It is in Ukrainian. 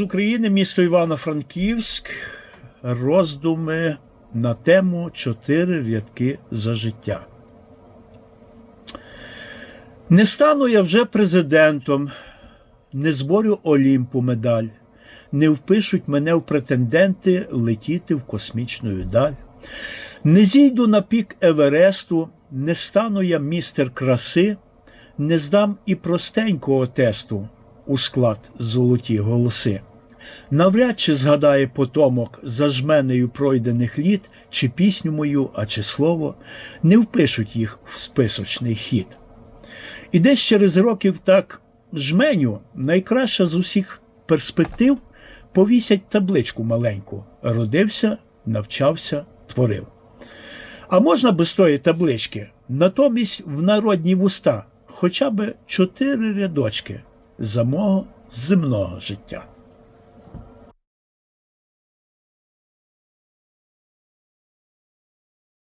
України, місто Івано-Франківськ, роздуми на тему Чотири рядки за життя. Не стану я вже президентом, не зборю Олімпу медаль, не впишуть мене в претенденти летіти в космічну даль. Не зійду на пік Евересту, не стану я містер краси, не здам і простенького тесту у склад золоті голоси. Навряд чи згадає потомок за жменею пройдених літ, чи пісню мою, а чи слово, не впишуть їх в списочний хід. І десь через років так жменю найкраща з усіх перспектив повісять табличку маленьку. Родився, навчався, творив. А можна без тої таблички, натомість в народні вуста хоча б чотири рядочки за мого земного життя.